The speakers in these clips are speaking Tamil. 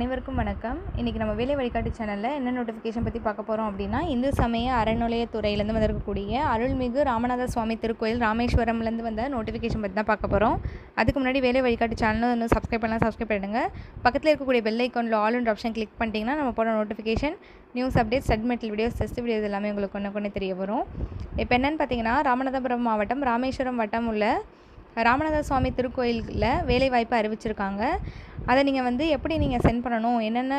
அனைவருக்கும் வணக்கம். இன்றைக்கி நம்ம வேலை வழிகாட்டு சேனலில் என்ன நோட்டிஃபிகேஷன் பற்றி பார்க்க போகிறோம் அப்படின்னா இந்து சமய அறநிலையத்துறையிலேருந்து வந்திருக்கக்கூடிய அருள்மிகு ராமநாத சுவாமி திருக்கோயில் ராமேஸ்வரம்லேருந்து வந்த நோட்டிஃபிகேஷன் பற்றி தான் பார்க்க போகிறோம் அதுக்கு முன்னாடி வேலை வழிகாட்டு சேனலும் இன்னும் சப்ஸ்கிரைப் பண்ணலாம் சப்ஸ்கிரைப் பண்ணிடுங்க. பக்கத்தில் இருக்கக்கூடிய பெல் ஐக்கானில் ஆல் அண்ட் ஆப்ஷன் கிளிக் பண்ணிட்டீங்கன்னா நம்ம போகிற நோட்டிஃபிகேஷன் நியூஸ் அப்டேட்ஸ் சட்மெண்டல் வீடியோஸ் டெஸ்ட் வீடியோஸ் எல்லாமே உங்களுக்கு ஒன்று கொண்டு தெரிய வரும். இப்போ என்னென்னு பார்த்தீங்கன்னா ராமநாதபுரம் மாவட்டம் ராமேஸ்வரம் வட்டம் உள்ள ராமநாத சுவாமி திருக்கோயிலில் வேலைவாய்ப்பு அறிவிச்சிருக்காங்க. அதை நீங்கள் வந்து எப்படி நீங்கள் சென்ட் பண்ணணும்? என்னென்ன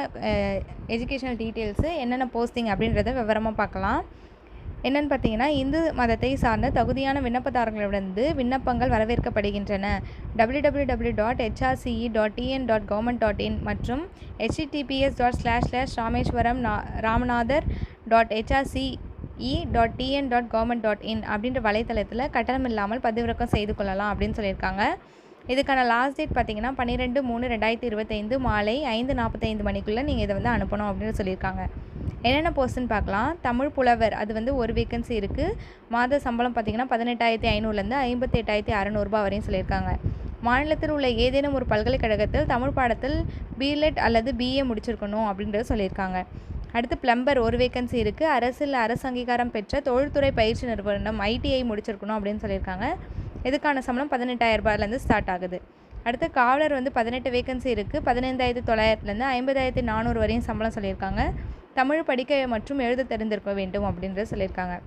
எஜுகேஷனல் டீட்டெயில்ஸு என்னென்ன போஸ்டிங் அப்படின்றத விவரமாக பார்க்கலாம். என்னென்னு பார்த்தீங்கன்னா இந்து மதத்தை சார்ந்த தகுதியான விண்ணப்பதாரர்களிடமிருந்து விண்ணப்பங்கள் வரவேற்கப்படுகின்றன. W W W dot HRCE dot TN dot government dot in மற்றும் HTTPS dot slash slash Rameswaram Ramanathar dot HRC E dot TN dot government dot in அப்படின்ற வலைத்தளத்தில் கட்டணம் இல்லாமல் பதிவிறக்கம் செய்து கொள்ளலாம் அப்படின்னு சொல்லியிருக்காங்க. இதுக்கான லாஸ்ட் டேட் பார்த்தீங்கன்னா பன்னிரெண்டு மூணு ரெண்டாயிரத்தி இருபத்தைந்து மாலை ஐந்து நாற்பத்தைந்து மணிக்குள்ளே நீங்கள் இதை வந்து அனுப்பணும் அப்படின்னு சொல்லியிருக்காங்க. என்னென்ன போஸ்ட்னு பார்க்கலாம். தமிழ் புலவர் அது வந்து ஒரு வேக்கன்சி இருக்குது மாத சம்பளம் பார்த்தீங்கன்னா பதினெட்டாயிரத்தி ஐநூறுலேருந்து ஐம்பத்தெட்டாயிரத்தி அறநூறுபா வரையும் சொல்லியிருக்காங்க. மாநிலத்தில் உள்ள ஏதேனும் ஒரு பல்கலைக்கழகத்தில் தமிழ் பாடத்தில் பிலெட் அல்லது பிஏ முடிச்சிருக்கணும் அப்படின்றத சொல்லியிருக்காங்க. அடுத்து பிளம்பர் ஒரு வேக்கன்சி இருக்குது அரசில் அரசு அங்கீகாரம் பெற்ற தொழில்துறை பயிற்சி நிறுவனம் ஐடிஐ முடிச்சிருக்கணும் அப்படின்னு சொல்லியிருக்காங்க. இதுக்கான சம்பளம் பதினெட்டாயிரம் ரூபாயிலேருந்து ஸ்டார்ட் ஆகுது. அடுத்து காவலர் வந்து பதினெட்டு வேக்கன்சி இருக்குது பதினைந்தாயிரத்து தொள்ளாயிரத்துலேருந்து ஐம்பதாயிரத்தி நானூறு வரையும் சம்பளம் சொல்லியிருக்காங்க. தமிழ் படிக்க மற்றும் எழுத தெரிந்திருக்க வேண்டும் அப்படின்றது சொல்லியிருக்காங்க.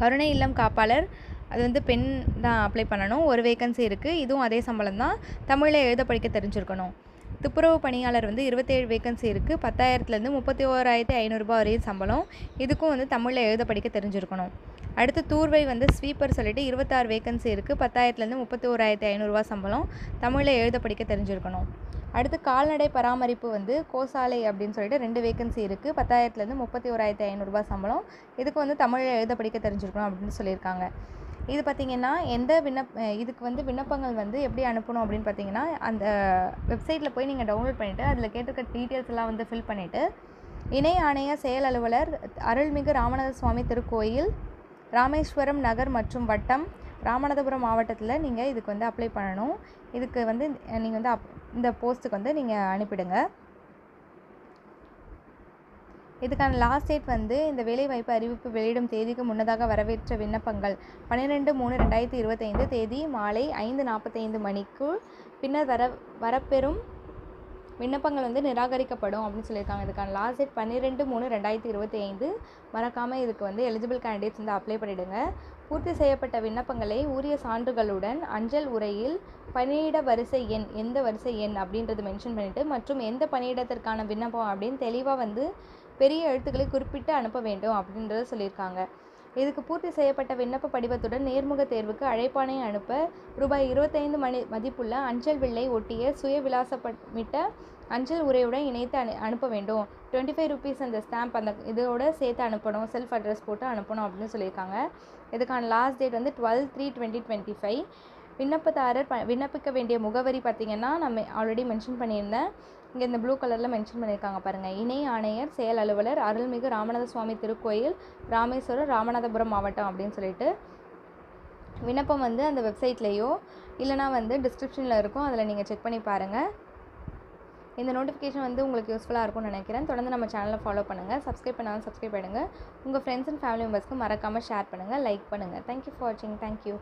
கருணை இல்லம் காப்பாளர் அது வந்து பெண் தான் அப்ளை பண்ணணும். ஒரு வேக்கன்சி இருக்குது இதுவும் அதே சம்பளம் தான் தமிழில் எழுத படிக்க தெரிஞ்சிருக்கணும். துப்புரவு பணியாளர் வந்து இருபத்தேழு வேக்கன்சி இருக்குது பத்தாயிரத்துலேருந்து முப்பத்தி ஓராயிரத்தி ஐநூறுரூபா வரையும் சம்பளம். இதுக்கும் வந்து தமிழில் எழுத படிக்க தெரிஞ்சிருக்கணும். அடுத்து தூர்வை வந்து ஸ்வீப்பர் சொல்லிட்டு இருபத்தாறு வேகன்சி இருக்குது பத்தாயிரத்துலேருந்து முப்பத்தி ஓராயிரத்தி ஐநூறுரூவா சம்பளம். தமிழில் எழுத படிக்க தெரிஞ்சிருக்கணும். அடுத்து கால்நடை பராமரிப்பு வந்து கோசாலை அப்படின்னு சொல்லிட்டு ரெண்டு வேக்கன்சி இருக்குது பத்தாயிரத்துலேருந்து முப்பத்தி ஓராயிரத்தி ஐநூறுரூபா சம்பளம். இதுக்கு வந்து தமிழில் எழுத படிக்க தெரிஞ்சிருக்கணும் அப்படின்னு சொல்லியிருக்காங்க. இது பார்த்திங்கன்னா எந்த விண்ணப் இதுக்கு வந்து விண்ணப்பங்கள் வந்து எப்படி அனுப்பணும் அப்படின்னு பார்த்தீங்கன்னா அந்த வெப்சைட்டில் போய் நீங்கள் டவுன்லோட் பண்ணிவிட்டு அதில் கேட்டிருக்க டீட்டெயில்ஸ் எல்லாம் வந்து ஃபில் பண்ணிவிட்டு இணை ஆணைய செயல் அலுவலர் அருள்மிகு ராமநாத சுவாமி திருக்கோயில் ராமேஸ்வரம் நகர் மற்றும் வட்டம் ராமநாதபுரம் மாவட்டத்தில் நீங்கள் இதுக்கு வந்து அப்ளை பண்ணணும். இதுக்கு வந்து நீங்கள் வந்து அப் இந்த போஸ்ட்டுக்கு வந்து நீங்கள் அனுப்பிடுங்க. இதுக்கான லாஸ்ட் டேட் வந்து இந்த வேலைவாய்ப்பு அறிவிப்பு வெளியிடும் தேதிக்கு முன்னதாக வரவேற்ற விண்ணப்பங்கள் பன்னிரெண்டு மூணு ரெண்டாயிரத்தி இருபத்தைந்து தேதி மாலை ஐந்து நாற்பத்தைந்து மணிக்குள் பின்னர் வர வரப்பெறும் விண்ணப்பங்கள் வந்து நிராகரிக்கப்படும் அப்படின்னு சொல்லியிருக்காங்க. இதுக்கான லாஸ்ட் டேட் பன்னிரெண்டு மூணு ரெண்டாயிரத்தி இருபத்தி ஐந்து மறக்காமல் இதுக்கு வந்து எலிஜிபிள் கேண்டிடேட்ஸ் வந்து அப்ளை பண்ணிவிடுங்க பூர்த்தி செய்யப்பட்ட விண்ணப்பங்களை உரிய சான்றுகளுடன் அஞ்சல் உரையில் பணியிட வரிசை எண் எந்த வரிசை எண் அப்படின்றது மென்ஷன் பண்ணிவிட்டு மற்றும் எந்த பணியிடத்திற்கான விண்ணப்பம் அப்படின்னு தெளிவாக வந்து பெரிய எழுத்துக்களை குறிப்பிட்டு அனுப்ப வேண்டும் அப்படின்றத சொல்லியிருக்காங்க. இதுக்கு பூர்த்தி செய்யப்பட்ட விண்ணப்ப படிவத்துடன் நேர்முக தேர்வுக்கு அழைப்பானை அனுப்ப ரூபாய் இருபத்தைந்து மணி மதிப்புள்ள அஞ்சல் வில்லை ஒட்டிய சுய விலாசப்பமிட்ட அஞ்சல் உரையுடன் இணைத்து அனு அனுப்ப வேண்டும். டுவெண்ட்டி ஃபைவ் ருபீஸ் அந்த ஸ்டாம்ப் அந்த இதோட சேர்த்து அனுப்பணும் செல்ஃப் அட்ரஸ் போட்டு அனுப்பணும் அப்படின்னு சொல்லியிருக்காங்க. இதுக்கான லாஸ்ட் டேட் வந்து twelve three twenty twenty five. விண்ணப்பதாரர் ப விண்ணப்பிக்க வேண்டிய முகவரி பார்த்திங்கன்னா நம்ம ஆல்ரெடி மென்ஷன் பண்ணியிருந்தேன். இங்கே இந்த ப்ளூ கலரில் மென்ஷன் பண்ணியிருக்காங்க பாருங்கள் இணை ஆணையர் செயல் அலுவலர் அருள்மிகு ராமநாத சுவாமி திருக்கோயில் ராமேஸ்வரம் ராமநாதபுரம் மாவட்டம் அப்படின்னு சொல்லிட்டு. விண்ணப்பம் வந்து அந்த வெப்சைட்லேயோ இல்லைனா வந்து டிஸ்கிரிப்ஷனில் இருக்கும். அதில் நீங்கள் செக் பண்ணி பாருங்கள் இந்த நோட்டிஃபிகேஷன் வந்து உங்களுக்கு யூஸ்ஃபுல்லாக இருக்கும்னு நினைக்கிறேன். தொடர்ந்து நம்ம சேனலை ஃபாலோ பண்ணுங்கள் சப்ஸ்கிரைப் பண்ணாலும் சப்ஸ்கிரைப் பண்ணுங்கள் உங்கள் ஃப்ரெண்ட்ஸ் அண்ட் ஃபேமிலி மெம்பர்ஸ்க்கு மறக்காமல் ஷேர் பண்ணுங்கள் லைக் பண்ணுங்கள் தேங்க்யூ ஃபார் வாட்சிங் தேங்க்யூ